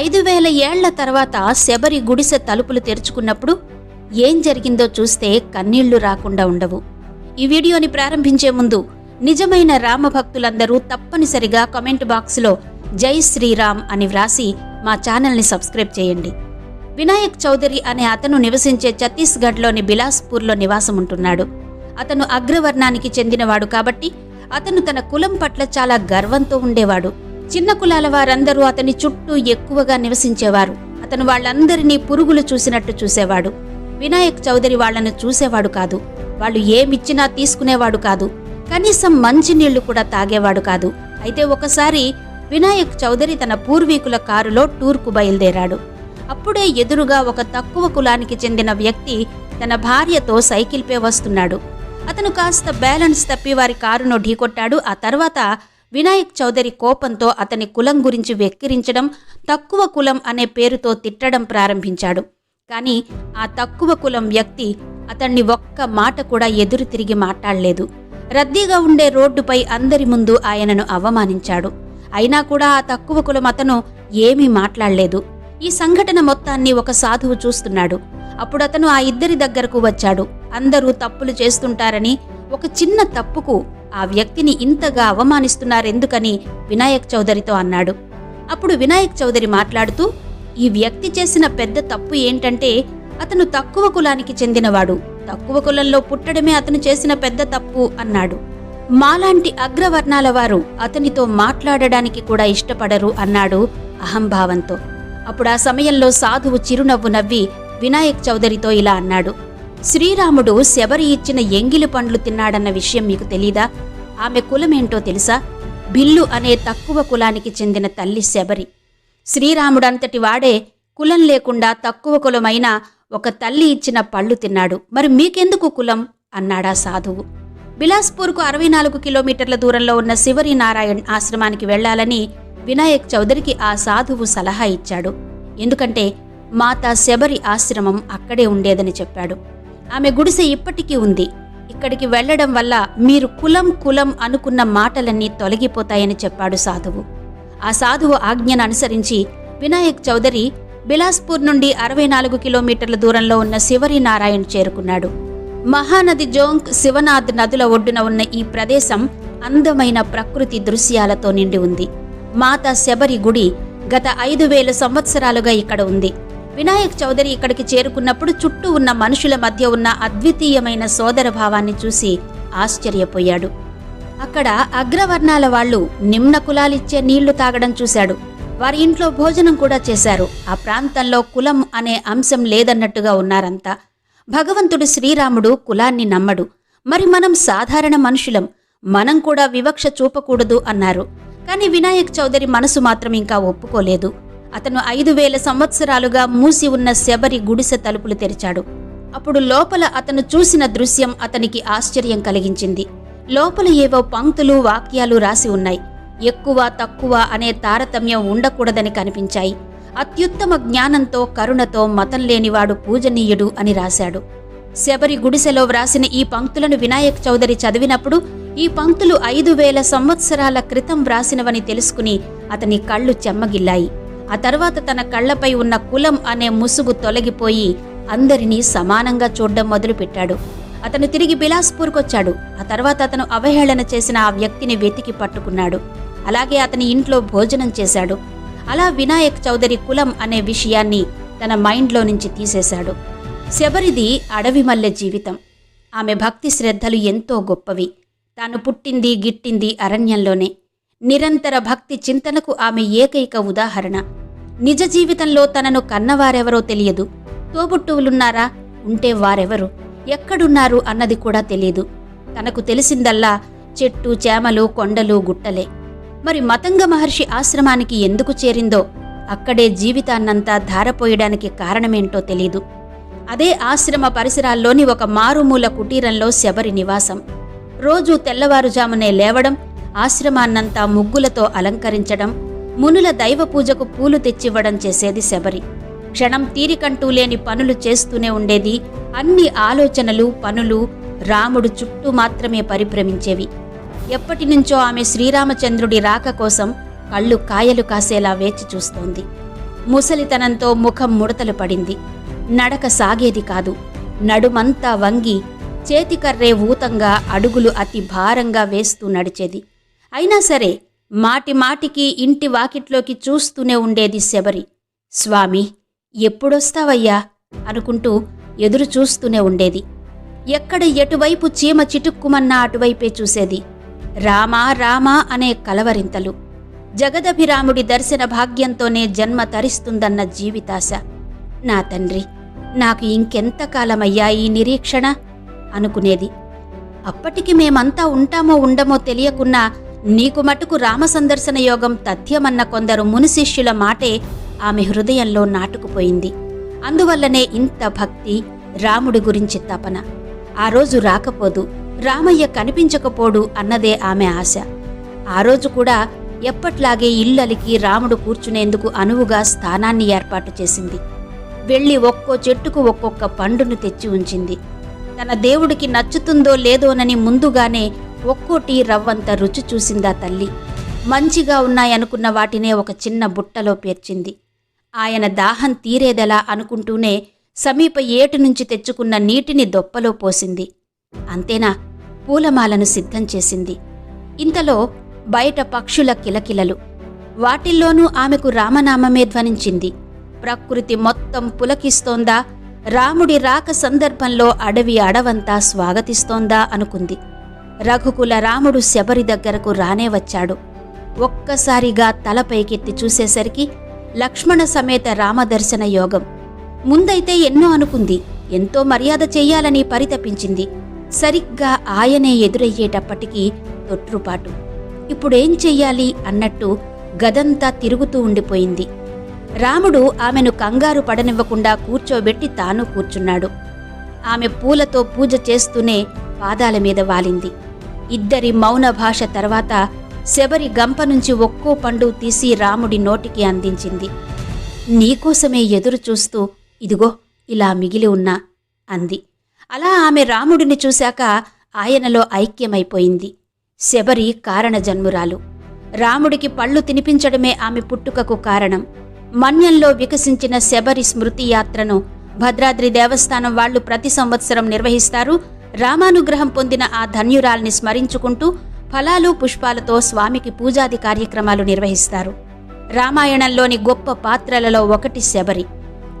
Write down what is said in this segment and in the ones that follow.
ఐదు వేల ఏళ్ళ తర్వాత శబరి గుడిసె తలుపులు తెరుచుకున్నప్పుడు ఏం జరిగిందో చూస్తే కన్నీళ్ళు రాకుండా ఉండవు. ఈ వీడియోని ప్రారంభించే ముందు నిజమైన రామభక్తులందరూ తప్పనిసరిగా కమెంట్ బాక్స్లో జై శ్రీరామ్ అని వ్రాసి మా ఛానల్ని సబ్స్క్రైబ్ చేయండి. వినాయక్ చౌదరి అనే అతను నివసించే ఛత్తీస్గఢ్లోని బిలాస్పూర్లో నివాసం ఉంటున్నాడు అతను అగ్రవర్ణానికి చెందినవాడు కాబట్టి అతను తన కులం పట్ల చాలా గర్వంతో ఉండేవాడు. చిన్న కులాల వారందరూ అతని చుట్టూ ఎక్కువగా నివసించేవారు. అతను వాళ్ళందరినీ పురుగులు చూసినట్టు చూసేవాడు. వినాయక్ చౌదరి వాళ్ళను చూసేవాడు కాదు. వాళ్ళు ఏమిచ్చినా తీసుకునేవాడు కాదు. కనీసం మంచినీళ్ళు కూడా తాగేవాడు కాదు. అయితే ఒకసారి వినాయక్ చౌదరి తన పూర్వీకుల కారులో టూర్కు బయలుదేరాడు. అప్పుడే ఎదురుగా ఒక తక్కువ కులానికి చెందిన వ్యక్తి తన భార్యతో సైకిల్పై వస్తున్నాడు. అతను కాస్త బ్యాలెన్స్ తప్పి వారి కారును ఢీకొట్టాడు. ఆ తర్వాత వినాయక్ చౌదరి కోపంతో అతని కులం గురించి వెక్కిరించడం తక్కువ కులం అనే పేరుతో తిట్టడం ప్రారంభించాడు. కానీ ఆ తక్కువ కులం వ్యక్తి అతన్ని ఒక్క మాట కూడా ఎదురు తిరిగి మాట్లాడలేదు. రద్దీగా ఉండే రోడ్డుపై అందరి ముందు ఆయనను అవమానించాడు. అయినా కూడా ఆ తక్కువ కులం అతను ఏమీ మాట్లాడలేదు. ఈ సంఘటన మొత్తాన్ని ఒక సాధువు చూస్తున్నాడు. అప్పుడు అతను ఆ ఇద్దరి దగ్గరకు వచ్చాడు. అందరూ తప్పులు చేస్తుంటారని ఒక చిన్న తప్పుకు ఆ వ్యక్తిని ఇంతగా అవమానిస్తున్నారెందుకని వినాయక్ చౌదరితో అన్నాడు. అప్పుడు వినాయక్ చౌదరి మాట్లాడుతూ ఈ వ్యక్తి చేసిన పెద్ద తప్పు ఏంటంటే అతను తక్కువ కులానికి చెందినవాడు. తక్కువ కులంలో పుట్టడమే అతను చేసిన పెద్ద తప్పు అన్నాడు. మాలాంటి అగ్రవర్ణాల వారు అతనితో మాట్లాడడానికి కూడా ఇష్టపడరు అన్నాడు అహంభావంతో. అప్పుడు ఆ సమయంలో సాధువు చిరునవ్వు నవ్వి వినాయక్ చౌదరితో ఇలా అన్నాడు. శ్రీరాముడు శబరి ఇచ్చిన ఎంగిలి పండ్లు తిన్నాడన్న విషయం మీకు తెలీదా? ఆమె కులమేంటో తెలుసా? బిల్లు అనే తక్కువ కులానికి చెందిన తల్లి శబరి. శ్రీరాముడంతటి వాడే కులం లేకుండా తక్కువ కులమైన ఒక తల్లి ఇచ్చిన పళ్ళు తిన్నాడు. మరి మీకెందుకు కులం? అన్నాడా సాధువు. బిలాస్పూర్కు అరవై నాలుగు కిలోమీటర్ల దూరంలో ఉన్న శివరి నారాయణ్ ఆశ్రమానికి వెళ్ళాలని వినాయక్ చౌదరికి ఆ సాధువు సలహా ఇచ్చాడు. ఎందుకంటే మాతా శబరి ఆశ్రమం అక్కడే ఉండేదని చెప్పాడు. ఆమె గుడిసె ఇప్పటికీ ఉంది. ఇక్కడికి వెళ్ళడం వల్ల మీరు కులం కులం అనుకున్న మాటలన్నీ తొలగిపోతాయని చెప్పాడు సాధువు. ఆ సాధువు ఆజ్ఞను అనుసరించి వినాయక్ చౌదరి బిలాస్పూర్ నుండి అరవై నాలుగు కిలోమీటర్ల దూరంలో ఉన్న శివరి నారాయణ్ చేరుకున్నాడు. మహానది జోంక్ శివనాథ్ నదుల ఒడ్డున ఉన్న ఈ ప్రదేశం అందమైన ప్రకృతి దృశ్యాలతో నిండి ఉంది. మాతా శబరి గుడి గత ఐదు వేల సంవత్సరాలుగా ఇక్కడ ఉంది. వినాయక్ చౌదరి ఇక్కడికి చేరుకున్నప్పుడు చుట్టూ ఉన్న మనుషుల మధ్య ఉన్న అద్వితీయమైన సోదర భావాన్ని చూసి ఆశ్చర్యపోయాడు. అక్కడ అగ్రవర్ణాల వాళ్ళు నిమ్న కులాలిచ్చే నీళ్ళు తాగడం చూశాడు. వారి ఇంట్లో భోజనం కూడా చేశారు. ఆ ప్రాంతంలో కులం అనే అంశం లేదన్నట్టుగా ఉన్నారంతా. భగవంతుడు శ్రీరాముడు కులాన్ని నమ్మడు. మరి మనం సాధారణ మనుషులం. మనం కూడా వివక్ష చూపకూడదు అన్నారు. కానీ వినాయక్ చౌదరి మనసు మాత్రం ఇంకా ఒప్పుకోలేదు. అతను ఐదు వేల సంవత్సరాలుగా మూసి ఉన్న శబరి గుడిసె తలుపులు తెరిచాడు. అప్పుడు లోపల అతను చూసిన దృశ్యం అతనికి ఆశ్చర్యం కలిగించింది. లోపల ఏవో పంక్తులు వాక్యాలు రాసి ఉన్నాయి. ఎక్కువ తక్కువ అనే తారతమ్యం ఉండకూడదని కనిపించాయి. అత్యుత్తమ జ్ఞానంతో కరుణతో మతం లేనివాడు పూజనీయుడు అని రాశాడు. శబరి గుడిసెలో వ్రాసిన ఈ పంక్తులను వినాయక్ చౌదరి చదివినప్పుడు ఈ పంక్తులు ఐదు వేల సంవత్సరాల క్రితం వ్రాసినవని తెలుసుకుని అతని కళ్ళు చెమ్మగిల్లాయి. ఆ తర్వాత తన కళ్ళపై ఉన్న కులం అనే ముసుగు తొలగిపోయి అందరినీ సమానంగా చూడడం మొదలుపెట్టాడు. అతను తిరిగి బిలాస్పూర్కొచ్చాడు. ఆ తర్వాత అతను అవహేళన చేసిన ఆ వ్యక్తిని వెతికి పట్టుకున్నాడు. అలాగే అతని ఇంట్లో భోజనం చేశాడు. అలా వినాయక్ చౌదరి కులం అనే విషయాన్ని తన మైండ్లో నుంచి తీసేశాడు. శబరిది అడవి మల్లె జీవితం. ఆమె భక్తి శ్రద్ధలు ఎంతో గొప్పవి. తాను పుట్టింది గిట్టింది అరణ్యంలోనే. నిరంతర భక్తి చింతనకు ఆమె ఏకైక ఉదాహరణ. నిజ జీవితంలో తనను కన్నవారెవరో తెలియదు. తోబుట్టువులున్నారా? ఉంటే వారెవరు? ఎక్కడున్నారు అన్నది కూడా తెలియదు. తనకు తెలిసిందల్లా చెట్టు చేమలు కొండలు గుట్టలే. మరి మతంగ మహర్షి ఆశ్రమానికి ఎందుకు చేరిందో? అక్కడే జీవితాన్నంతా ధారపోయడానికి కారణమేంటో తెలీదు. అదే ఆశ్రమ పరిసరాల్లోని ఒక మారుమూల కుటీరంలో శబరి నివాసం. రోజూ తెల్లవారుజామునే లేవడం ఆశ్రమాన్నంతా ముగ్గులతో అలంకరించడం మునుల దైవ పూజకు పూలు తెచ్చివ్వడం చేసేది శబరి. క్షణం తీరికంటూ లేని పనులు చేస్తూనే ఉండేది. అన్ని ఆలోచనలు పనులు రాముడు చుట్టూ మాత్రమే పరిభ్రమించేవి. ఎప్పటి నుంచో ఆమె శ్రీరామచంద్రుడి రాక కోసం కళ్ళు కాయలు కాసేలా వేచి చూస్తోంది. ముసలితనంతో ముఖం ముడతలు పడింది. నడక సాగేది కాదు. నడుమంతా వంగి చేతికర్రే ఊతంగా అడుగులు అతి భారంగా వేస్తూ నడిచేది. అయినా సరే మాటి మాటికి ఇంటి వాకిట్లోకి చూస్తూనే ఉండేది శబరి. స్వామి ఎప్పుడొస్తావయ్యా? అనుకుంటూ ఎదురు చూస్తూనే ఉండేది. ఎక్కడ ఎటువైపు చీమ చిటుక్కుమన్నా అటువైపే చూసేది. రామా రామా అనే కలవరింతలు. జగదభిరాముడి దర్శన భాగ్యంతోనే జన్మ తరిస్తుందన్న జీవితాశ. నా తండ్రి నాకు ఇంకెంతకాలమయ్యా ఈ నిరీక్షణ? అనుకునేది. అప్పటికి మేమంతా ఉంటామో ఉండమో తెలియకున్నా నీకు మటుకు రామ సందర్శన యోగం తథ్యమన్న కొందరు మునిశిష్యుల మాటే ఆమె హృదయంలో నాటుకుపోయింది. అందువల్లనే ఇంత భక్తి రాముడి గురించి తపన. ఆ రోజు రాకపోదు రామయ్య కనిపించకపోడు అన్నదే ఆమె ఆశ. ఆ రోజు కూడా ఎప్పట్లాగే ఇల్లలికి రాముడు కూర్చునేందుకు అనువుగా స్థానాన్ని ఏర్పాటు చేసింది. వెళ్ళి ఒక్కో చెట్టుకు ఒక్కొక్క పండును తెచ్చి ఉంచింది. తన దేవుడికి నచ్చుతుందో లేదోనని ముందుగానే ఒక్కోటి రవ్వంత రుచి చూసిందా తల్లి. మంచిగా ఉన్నాయనుకున్న వాటినే ఒక చిన్న బుట్టలో పేర్చింది. ఆయన దాహం తీరేదెలా అనుకుంటూనే సమీప ఏటి నుంచి తెచ్చుకున్న నీటిని దొప్పలో పోసింది. అంతేనా? పూలమాలను సిద్ధం చేసింది. ఇంతలో బయట పక్షుల కిలకిలలు. వాటిల్లోనూ ఆమెకు రామనామమే ధ్వనించింది. ప్రకృతి మొత్తం పులకిస్తోందా? రాముడి రాక సందర్భంలో అడవి అడవంతా స్వాగతిస్తోందా అనుకుంది. రఘుకుల రాముడు శబరి దగ్గరకు రానే వచ్చాడు. ఒక్కసారిగా తల పైకెత్తి చూసేసరికి లక్ష్మణ సమేత రామదర్శన యోగం. ముందైతే ఎన్నో అనుకుంది ఎంతో మర్యాద చెయ్యాలని పరితపించింది. సరిగ్గా ఆయనే ఎదురయ్యేటప్పటికీ తొట్రుపాటు. ఇప్పుడేం చెయ్యాలి అన్నట్టు గదంతా తిరుగుతూ ఉండిపోయింది. రాముడు ఆమెను కంగారు పడనివ్వకుండా కూర్చోబెట్టి తాను కూర్చున్నాడు. ఆమె పూలతో పూజ చేస్తూనే పాదాల మీద వాలింది. ఇద్దరి మౌన భాష తర్వాత శబరి గంప నుంచి ఒక్కో పండు తీసి రాముడి నోటికి అందించింది. నీకోసమే ఎదురు చూస్తూ ఇదిగో ఇలా మిగిలి ఉన్నా అంది. అలా ఆమె రాముడిని చూశాక ఆయనలో ఐక్యమైపోయింది. శబరి కారణ జన్మురాలు రాముడికి పళ్ళు తినిపించడమే ఆమె పుట్టుకకు కారణం. మన్యంలో వికసించిన శబరి స్మృతి యాత్రను భద్రాద్రి దేవస్థానం వాళ్ళు ప్రతి సంవత్సరం నిర్వహిస్తారు. రామానుగ్రహం పొందిన ఆ ధన్యురాల్ని స్మరించుకుంటూ ఫలాలు పుష్పాలతో స్వామికి పూజాది కార్యక్రమాలు నిర్వహిస్తారు. రామాయణంలోని గొప్ప పాత్రలలో ఒకటి శబరి.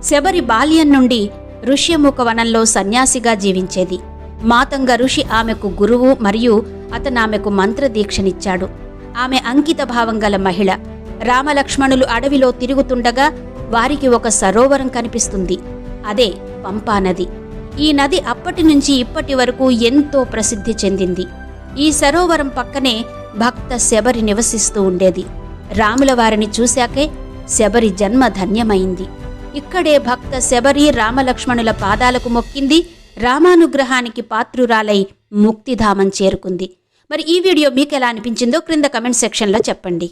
శబరి బాల్యం నుండి ఋష్యముఖ వనంలో సన్యాసిగా జీవించేది. మాతంగ ఋషి ఆమెకు గురువు మరియు అతను ఆమెకు మంత్రదీక్షనిచ్చాడు. ఆమె అంకిత భావం గల మహిళ. రామలక్ష్మణులు అడవిలో తిరుగుతుండగా వారికి ఒక సరోవరం కనిపిస్తుంది. అదే పంపానది. ఈ నది అప్పటి నుంచి ఇప్పటి వరకు ఎంతో ప్రసిద్ధి చెందింది. ఈ సరోవరం పక్కనే భక్త శబరి నివసిస్తూ ఉండేది. రాముల వారిని చూశాకే శబరి జన్మ ధన్యమైంది. ఇక్కడే భక్త శబరి రామలక్ష్మణుల పాదాలకు మొక్కింది. రామానుగ్రహానికి పాత్రురాలై ముక్తిధామం చేరుకుంది. మరి ఈ వీడియో మీకు ఎలా అనిపించిందో క్రింద కమెంట్ సెక్షన్లో చెప్పండి.